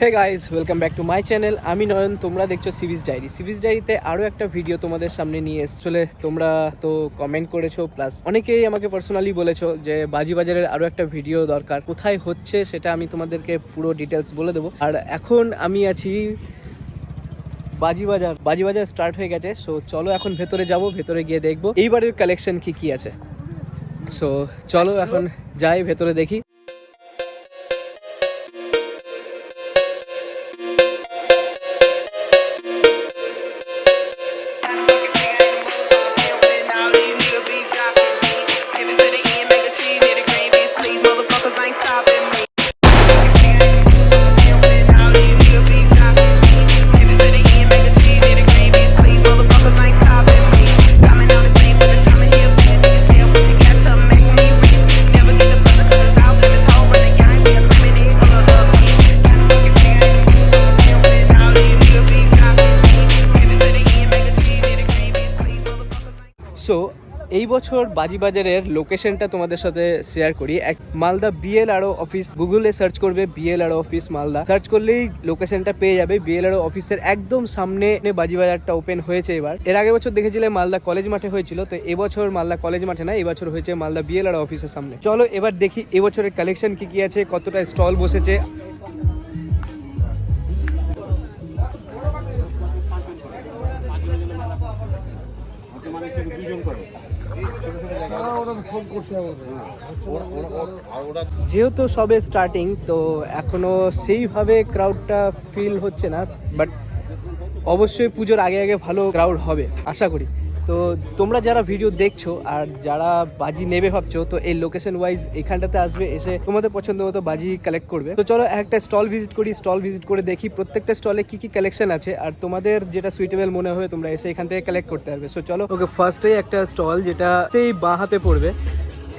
Hey guys welcome back to my channel আমি নয়ন, তোমরা দেখছ সিভিস ডায়েরি সিভিস ডায়েরিতে আরও একটা ভিডিও তোমাদের সামনে নিয়ে এসছিলে। তোমরা তো কমেন্ট করেছ প্লাস অনেকেই আমাকে পার্সোনালি বলেছ যে বাজি বাজারের আরও একটা ভিডিও দরকার। কোথায় হচ্ছে সেটা আমি তোমাদেরকে পুরো ডিটেলস বলে দেবো। আর এখন আমি আছি বাজিবাজার বাজিবাজার স্টার্ট হয়ে গেছে সো চলো এখন ভেতরে যাব, ভেতরে গিয়ে দেখব। এইবারের কালেকশন কি কি আছে? সো চলো এখন যাই, ভেতরে দেখি। সো এই বছর বাজিবাজারের লোকেশনটা তোমাদের সাথে শেয়ার করি। এক মালদা বিএল আরও অফিস গুগলে সার্চ করবে BL RO office Malda. Search করলেই লোকেশনটা পেয়ে যাবে। বিএল আরও অফিসের একদম সামনে বাজিবাজারটা ওপেন হয়েছে এবার। এর আগের বছর দেখেছিলে মালদা কলেজ মাঠে হয়েছিল, তো এবছর মালদা কলেজ মাঠে না, এবছর হয়েছে মালদা বিএল আরও অফিসের সামনে। চলো এবার দেখি এবছরের কালেকশন কি কি আছে, কতটা স্টল বসেছে। যেহেতু সবে স্টার্টিং তো এখনও সেইভাবে ক্রাউডটা ফিল হচ্ছে না বাট অবশ্যই পুজোর আগে আগে ভালো ক্রাউড হবে, আশা করি। তো তোমরা যারা ভিডিও দেখছ আর যারা বাজি নেবে ভাবছ, তো এই লোকেশন ওয়াইজ এখানটাতে আসবে, এসে তোমাদের পছন্দ মতো বাজি কালেক্ট করবে। তো চলো একটা স্টল ভিজিট করি স্টল ভিজিট করে দেখি প্রত্যেকটা স্টলে কি কি কালেকশন আছে আর তোমাদের যেটা সুইটেবল মনে হবে তোমরা এসে এখান থেকে কালেক্ট করতে পারবে। সো চলো, ওকে ফার্স্টেই একটা স্টল যেটাতেই বাঁ হাতে পড়বে,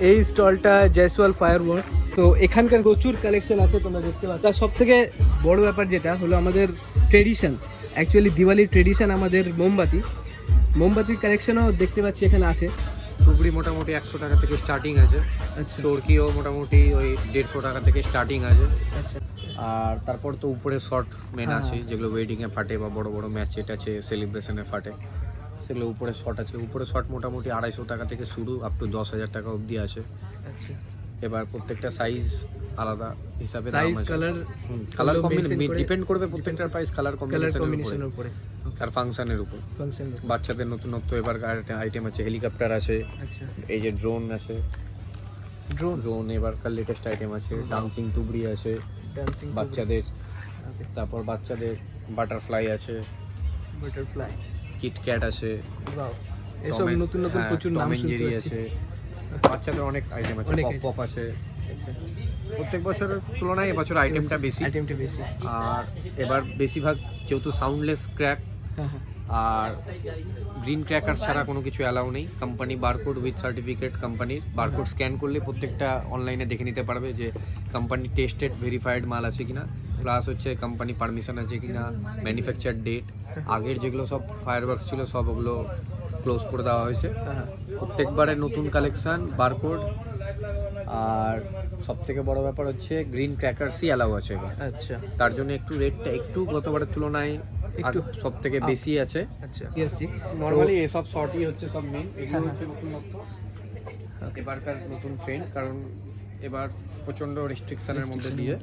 এই স্টলটা জয়সওয়াল ফায়ার ওয়ার্কস তো এখানকার প্রচুর কালেকশন আছে, তোমরা দেখতে পাচ্ছ। সব থেকে বড় ব্যাপার যেটা হলো আমাদের ট্রেডিশন অ্যাকচুয়ালি দিওয়ালির ট্রেডিশন আমাদের মোমবাতি। মোমবাতির কালেকশনও দেখতে পাচ্ছি এখানে আছে। টুকরি মোটামুটি একশো টাকা থেকে স্টার্টিং আছে। আচ্ছা। চরকিও মোটামুটি ওই দেড়শো টাকা থেকে স্টার্টিং আছে। আচ্ছা। আর তারপর তো উপরে শর্ট মেন হ্যাঁ। আছে যেগুলো ওয়েডিং এ ফাটে বা বড় বড় ম্যাচে টাচে সেলিব্রেশনে ফাটে। সেগুলো উপরে শর্ট আছে। উপরে শর্ট মোটামুটি আড়াইশো টাকা থেকে শুরু আপ টু দশ হাজার টাকা অবধি আছে। আচ্ছা। এবার প্রত্যেকটা সাইজ আলাদা হিসাবে size colour colour combination depend করবে প্রত্যেকটার প্রাইস কালার কম্বিনেশনের কম্বিনেশনের উপরে। আর ফাংশনের উপর। বাচ্চাদের নতুনত্ব এবার আইটেম আছে হেলিকপ্টার আছে। আচ্ছা। এই যে ড্রোন আছে। ড্রোন ড্রোন এবারকার লেটেস্ট আইটেম আছে ডান্সিং তুবড়ি আছে। ডান্সিং বাচ্চাদের তারপর বাচ্চাদের বাটারফ্লাই আছে। বাটারফ্লাই কিটক্যাট আছে। এসব নতুন নতুন হ্যাঁ, প্রচুর নাম শুনতে আছে। বাচ্চাদের অনেক আইটেম আছে পপ পপ আছে প্রত্যেক বছরের তুলনায় এবছর আইটেমটা বেশি। আইটেমটা বেশি। আর এবার বেশিরভাগ যেহেতু সাউন্ডলেস ক্র্যাক হ্যাঁ আর গ্রিন ক্র্যাকার ছাড়া কোনো কিছু অ্যালাউ নেই। কোম্পানি বারকোড উইথ সার্টিফিকেট কোম্পানির বারকোড স্ক্যান করলে প্রত্যেকটা অনলাইনে দেখে নিতে পারবে যে কোম্পানি টেস্টেড ভেরিফাইড মাল আছে কিনা। প্লাস হচ্ছে কোম্পানি পারমিশন আছে কিনা ম্যানুফ্যাকচার ডেট আগের যেগুলো সব ফায়ারওয়ার্কস ছিল সব ওগুলো ক্লোজ করে দেওয়া হয়েছে। হ্যাঁ। প্রত্যেকবারের নতুন কালেকশন বারকোড আর সব থেকে বড় ব্যাপার হচ্ছে গ্রিন ক্র্যাকার্সই অ্যালাউ আছে এবার। আচ্ছা। তার জন্য একটু রেটটা একটু গতবারের তুলনায় একটু সব থেকে। বেশি আছে। আচ্ছা। নর্মালি এসব শর্টই হচ্ছে সব মেন এগুলো হ্যাঁ, হচ্ছে নতুন এবারকার নতুন ট্রেন্ড কারণ এবার প্রচণ্ড রেস্ট্রিকশনের মধ্যে দিয়ে।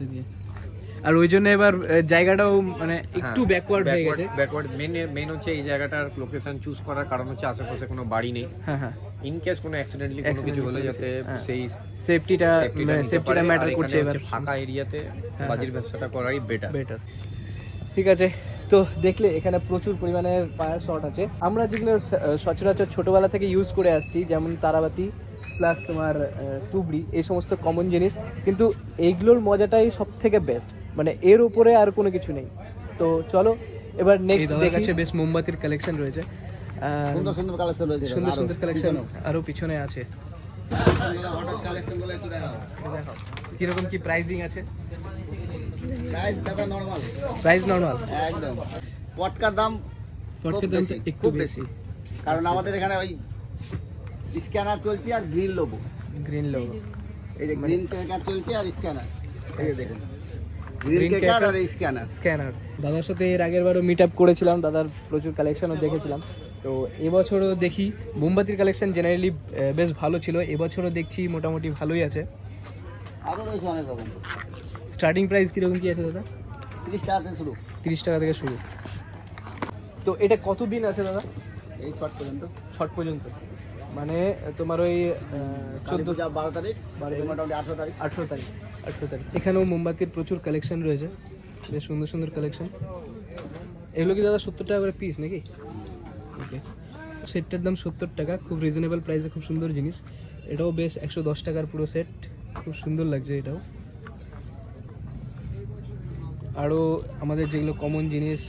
আর ওই জন্য এবার জায়গাটাও মানে একটু হ্যাঁ, ব্যাকওয়ার্ড হয়ে গেছে ব্যাকওয়ার্ড মেন মেন হচ্ছে এই জায়গাটার লোকেশন চুজ করার কারণ হচ্ছে আশেপাশে কোনো বাড়ি নেই। হ্যাঁ হ্যাঁ। ইন কেস কোনো অ্যাক্সিডেন্টলি কোনো কিছু হলে যাতে হ্যাঁ। সেই সেফটিটা সেফটিটা। ম্যাটার করছে এবার। ফাঁকা এরিয়াতে হ্যাঁ, বাজির হ্যাঁ। ব্যবসাটা করাই বেটার বেটার ঠিক আছে। তো দেখলে এখানে প্রচুর পরিমাণে ফায়ার শট আছে। আমরা যেগুলো সচরাচর ছোটবেলা থেকে ইউজ করে আসছি যেমন তারাবাতি প্লাস তোমার তুবড়ি এই সমস্ত কমন জিনিস। কিন্তু এইগুলোর মজাটাই সব থেকে বেস্ট মানে এর উপরে আর কোনো কিছু নেই। তো চলো এবার নেক্সট দেখি। বেশ মোমবাতির কালেকশন রয়েছে। সুন্দর সুন্দর কালেকশন রয়েছে সুন্দর সুন্দর কালেকশন আরও পিছনে আছে। হঠাৎ কালেকশনগুলো একটু দেখাও দেখো কীরকম কি প্রাইসিং আছে? প্রাইস দাদা নরমাল প্রাইস নর্মাল একদম। পটকার দাম ফটকের খুব বেশি, একটু খুব বেশি। কারণ আচ্ছা। আমাদের এখানে ওই স্ক্যানার চলছে আর গ্রিন লোগো। Green logo. এই যে মানে- গ্রিন ক্যানার চলছে আর স্ক্যানার। এই যে দেখুন crackers। এই স্ক্যানার। স্ক্যানার। দাদার সাথে এর আগের বারও মিট আপ করেছিলাম দাদার প্রচুর কালেকশনও দেখেছিলাম। তো এবছরও দেখি মোমবাতির কালেকশন জেনারেলি বেশ ভালো ছিল। এবছরও দেখছি মোটামুটি ভালোই আছে। আরও রয়েছে অনেক রকম। স্টার্টিং প্রাইস কীরকম কী আছে দাদা? তিরিশ টাকাতে শুরু। তিরিশ টাকা থেকে শুরু। তো এটা কত দিন আছে দাদা? এই ছট পর্যন্ত। ছট পর্যন্ত। মানে তোমার ওই চোদ্দ বারো তারিখ মোটামুটি আঠেরো তারিখ। আঠেরো তারিখ আঠেরো তারিখ। এখানেও মোমবাতির প্রচুর কালেকশন রয়েছে। বেশ সুন্দর সুন্দর কালেকশন এগুলো কি দাদা সত্তর টাকা করে পিস নাকি? ওকে সেটটার দাম সত্তর টাকা। খুব রিজনেবল প্রাইসে খুব সুন্দর জিনিস। এটাও বেশ একশো দশ টাকার পুরো সেট খুব সুন্দর লাগছে এটাও। আরও আমাদের যেগুলো কমন জিনিস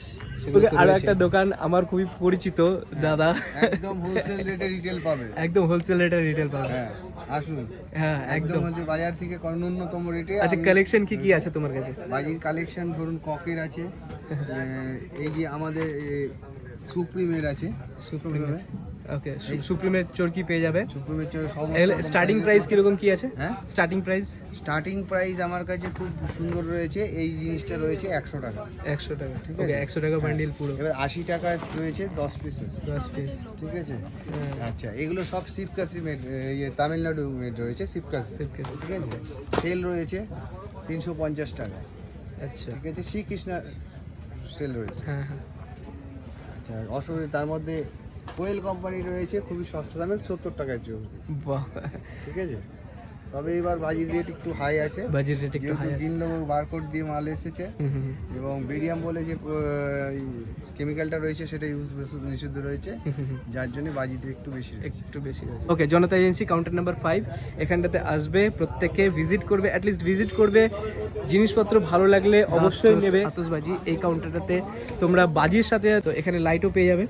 আরও একটা দোকান আমার খুবই পরিচিত দাদা। একদম হোলসেল রেটে রিটেল পাবে। একদম হোলসেল রেটে রিটেল পাবে। হ্যাঁ আসুন। হ্যাঁ একদম হচ্ছে বাজার থেকে কোনো ন্যূনতম রেটে আচ্ছা কালেকশন কি কি আছে তোমার কাছে? বাজির কালেকশন ধরুন ককের আছে এই যে আমাদের সুপ্রিমের আছে। সুপ্রিম ওকে সুপ্রিমের চরকি পেয়ে যাবে? সুপ্রিমের সমস্ত স্টার্টিং প্রাইস কীরকম কি আছে? হ্যাঁ? স্টার্টিং প্রাইস স্টার্টিং প্রাইস আমার কাছে খুব সুন্দর রয়েছে এই জিনিসটা রয়েছে একশো টাকা। একশো টাকা। ঠিক আছে। একশো টাকা বান্ডিল পুরো। এবার আশি টাকা রয়েছে দশ পিস দশ পিস ঠিক আছে? আচ্ছা এগুলো সব শিবকাশি মেড ইয়ে তামিলনাড়ু মেড রয়েছে শিবকাশি ঠিক আছে? সেল রয়েছে তিনশো পঞ্চাশ টাকা আচ্ছা। ঠিক আছে? শ্রীকৃষ্ণ সেল রয়েছে। হ্যাঁ হ্যাঁ। আচ্ছা অসুবিধা তার মধ্যে কোয়েল কোম্পানি রয়েছে খুবই সস্তা দামে সত্তর টাকার জন্য বাহ। ঠিক আছে? তবে এবার বাজির রেট একটু হাই আছে। বাজেট রেট একটু হাই আছে। গ্রিন বারকোড দিয়ে মাল এসেছে। এবং বেরিয়াম বলে যে কেমিক্যালটা রয়েছে সেটা ইউজ নিষিদ্ধ রয়েছে। যার জন্য বাজিতে একটু বেশি একটু বেশি okay Janata agency counter number five এখানটাতে আসবে প্রত্যেকে ভিজিট করবে অ্যাটলিস্ট ভিজিট করবে। জিনিসপত্র ভালো লাগলে অবশ্যই নেবে। আতসবাজি এই কাউন্টারটাতে তোমরা বাজির সাথে তো এখানে লাইটও পেয়ে যাবে।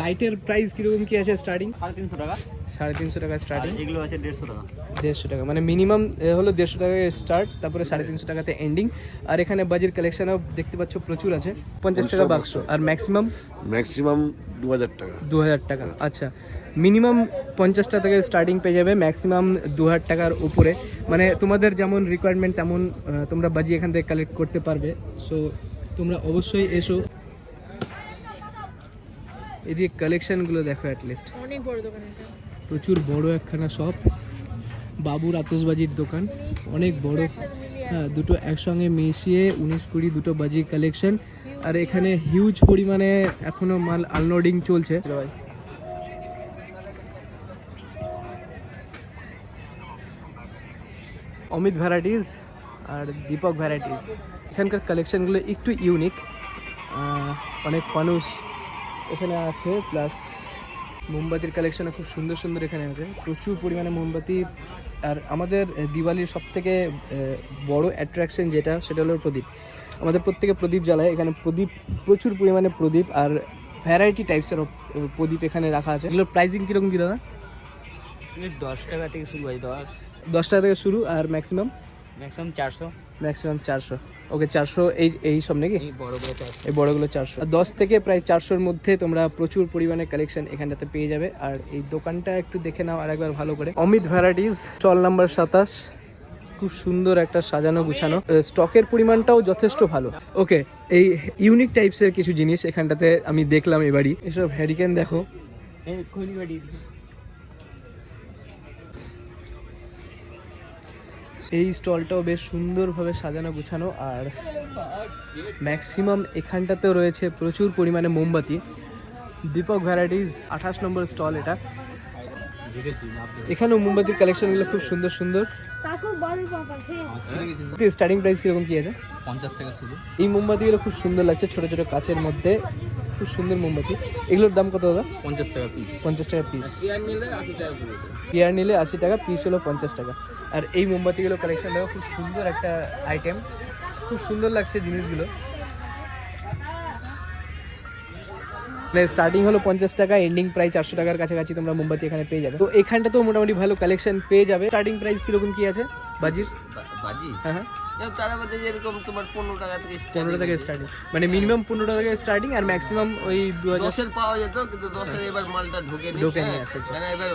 লাইটের প্রাইস কীরকম কি আছে স্টার্টিং সাড়ে তিনশো টাকা। সাড়ে তিনশো টাকা স্টার্টিং এগুলো আছে দেড়শো টাকা। দেড়শো টাকা। মানে মিনিমাম হলো দেড়শো টাকায় স্টার্ট তারপরে সাড়ে তিনশো টাকাতে এন্ডিং আর এখানে বাজির কালেকশনও দেখতে পাচ্ছ প্রচুর আছে। পঞ্চাশ টাকা বাক্স আর ম্যাক্সিমাম ম্যাক্সিমাম দু হাজার টাকা। দু হাজার টাকা। আচ্ছা। মিনিমাম পঞ্চাশ টাকা থেকে স্টার্টিং পেয়ে যাবে ম্যাক্সিমাম দু হাজার টাকার উপরে। মানে তোমাদের যেমন রিকোয়ারমেন্ট তেমন তোমরা বাজি এখান থেকে কালেক্ট করতে পারবে। সো তোমরা অবশ্যই এসো। এদিকে কালেকশনগুলো দেখো অ্যাটলিস্ট অনেক বড় দোকান এটা। প্রচুর বড় একখানা শপ বাবুর আতসবাজির দোকান। অনেক বড়। হ্যাঁ দুটো একসঙ্গে মিশিয়ে উনিশ কুড়ি দুটো বাজির কালেকশন আর এখানে হিউজ পরিমাণে এখনও মাল আনলোডিং চলছে। অমিত ভ্যারাইটিস আর দীপক ভ্যারাইটিস এখানকার কালেকশনগুলো একটু ইউনিক অনেক মানুষ এখানে আছে প্লাস মোমবাতির কালেকশনও খুব সুন্দর সুন্দর এখানে আছে। প্রচুর পরিমাণে মোমবাতি। আর আমাদের দিওয়ালির সব থেকে বড় অ্যাট্রাকশন যেটা সেটা হলো প্রদীপ। আমাদের প্রত্যেকে প্রদীপ জ্বালায়। এখানে প্রদীপ প্রচুর পরিমাণে প্রদীপ আর ভ্যারাইটি টাইপসের প্রদীপ এখানে রাখা আছে। এগুলোর প্রাইসিং কীরকম কী দাদা দশ টাকা থেকে শুরু হয় দশ। দশ টাকা থেকে শুরু আর ম্যাক্সিমাম ম্যাক্সিমাম চারশো। ম্যাক্সিমাম চারশো। ওকে চারশো এই এই সব নাকি? এই বড়গুলো চারশো। এই বড়গুলো চারশো। দশ থেকে প্রায় চারশোর মধ্যে তোমরা প্রচুর পরিমাণে কালেকশন এখানটাতে পেয়ে যাবে। আর এই দোকানটা একটু দেখে নাও আরেকবার ভালো করে। অমিত ভ্যারাইটিস স্টল নাম্বার সাতাশ। খুব সুন্দর একটা সাজানো গুছানো। স্টকের পরিমাণটাও যথেষ্ট ভালো। ওকে এই ইউনিক টাইপসের কিছু জিনিস এখানটাতে আমি দেখলাম এবারই। এসব হ্যারিকেন দেখো। এই স্টলটাও বেশ সুন্দরভাবে সাজানো গুছানো আর ম্যাক্সিমাম এখানটাতেও রয়েছে প্রচুর পরিমাণে মোমবাতি। দীপক ভ্যারাইটিস আঠাশ নম্বর স্টল এটা। এখানেও মোমবাতির কালেকশনগুলো খুব সুন্দর সুন্দর। স্টার্টিং প্রাইস কীরকম কি আছে? পঞ্চাশ টাকা শুরু এই মোমবাতিগুলো খুব সুন্দর লাগছে ছোট ছোট কাচের মধ্যে। খুব সুন্দর মোমবাতি। এগুলোর দাম কত দাদা? পঞ্চাশ টাকা পিস পঞ্চাশ টাকা পিস পেয়ার নিলে আশি টাকা পিস হলো পঞ্চাশ টাকা। আর এই মোমবাতিগুলো কালেকশন দেখো খুব সুন্দর একটা আইটেম খুব সুন্দর লাগছে জিনিসগুলো। মানে স্টার্টিং হলো পঞ্চাশ টাকা এন্ডিং প্রাইস চারশো টাকার কাছাকাছি তোমরা মোমবাতি এখানে পেয়ে যাবে। তো এখানটা তো মোটামুটি ভালো কালেকশন পেয়ে যাবে। স্টার্টিং প্রাইস কীরকম কী আছে? বাজির? বাজি? হ্যাঁ হ্যাঁ। তার মধ্যে যেরকম তোমার পনেরো টাকা থেকে পনেরো টাকা স্টার্টিং মানে মিনিমাম পনেরো টাকা স্টার্টিং আর ম্যাক্সিমাম ওই দু হাজার দশের পাওয়া যেত কিন্তু দশের এবার মালটা ঢুকে নি ঢোকেনি, হ্যাঁ। আচ্ছা। মানে এবার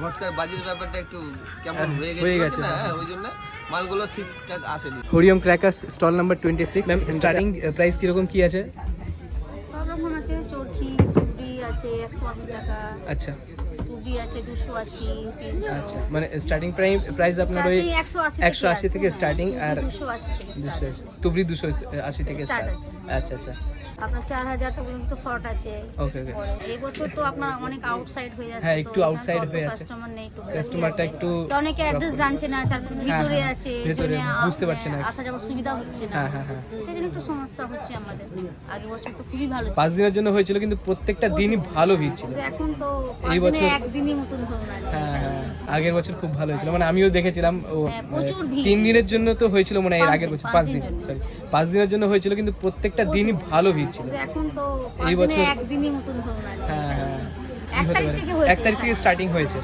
ভটকার বাজির ব্যাপারটা একটু কেমন হ্যাঁ, হয়ে হয়ে গেছে গেছে, হ্যাঁ। হ্যাঁ, ওই জন্য মালগুলো ঠিকঠাক আসেনি। Hariom crackers stall number twenty six ma'am starting price কীরকম কি আছে? সব রকম আছে চরকি আছে একশো আশি টাকা। আচ্ছা। তুবড়ি আছে দুশো আশি তিনশো। আচ্ছা মানে স্টার্টিং প্রাইস আপনার ওই 180 একশো আশি থেকে স্টার্টিং আর দুশো আশি থেকে দুশো আশি তুবড়ি দুশো আশি থেকে স্টার্ট আচ্ছা আচ্ছা। আপনার চার হাজার টাকা পর্যন্ত শর্ট আছে। ওকে ওকে। এই বছর তো আপনার অনেক আউটসাইড হয়ে যাচ্ছে হ্যাঁ, একটু outside হয়ে আছে। কাস্টমার নেই একটু কাস্টমারটা একটু অনেকে অ্যাড্রেস জানছে না তার ভিতরে হ্যাঁ, আছে ভেতরে, বুঝতে পারছে না। আসা যাওয়ার সুবিধা হচ্ছে না। হ্যাঁ হ্যাঁ হ্যাঁ। সেই জন্য একটু সমস্যা হচ্ছে আমাদের। আগে বছর তো খুবই ভালো পাঁচ দিনের জন্য হয়েছিল কিন্তু প্রত্যেকটা দিনই ভালো ভিড় ছিল। এখন তো এই বছর- হ্যাঁ হ্যাঁ। আগের বছর খুব ভালো হয়েছিল। মানে আমিও দেখেছিলাম ও হ্যাঁ, ভিড়। তিন দিনের জন্য তো হয়েছিল মনে হয় এর আগের বছর পাঁচ দিন সরি পাঁচ দিনের জন্য হয়েছিল কিন্তু প্রত্যেকটা দিনই ভালো ভিড় ছিল। এখন তো এই বছর- একদিনই মতন ধরুন হ্যাঁ হ্যাঁ। এক তারিখ থেকে স্টার্টিং হয়েছে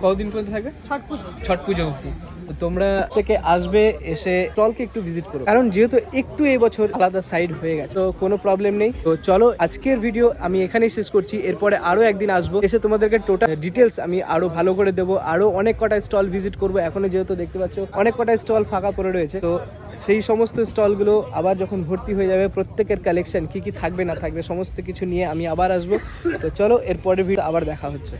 কতদিন পর্যন্ত থাকবে? ছট পুজো। ছট পুজো অবধি। তোমরা থেকে আসবে, এসে স্টলকে একটু ভিজিট করো। কারণ যেহেতু একটু এই বছর আলাদা সাইড হয়ে গেছে, তো কোনো প্রবলেম নেই। তো চলো, আজকের ভিডিও আমি এখানেই শেষ করছি। এরপরে আরও একদিন আসব। এসে তোমাদেরকে টোটাল ডিটেলস আমি আরও ভালো করে দেবো। আরও অনেক কটা স্টল ভিজিট করব। এখনও যেহেতু দেখতে পাচ্ছ, অনেক কটা স্টল ফাঁকা পড়ে রয়েছে। তো সেই সমস্ত স্টলগুলো আবার যখন ভর্তি হয়ে যাবে, প্রত্যেকের কালেকশন কি কি থাকবে, না থাকবে, সমস্ত কিছু নিয়ে আমি আবার আসব। তো চলো এরপরে ভিডিও আবার দেখা হচ্ছে।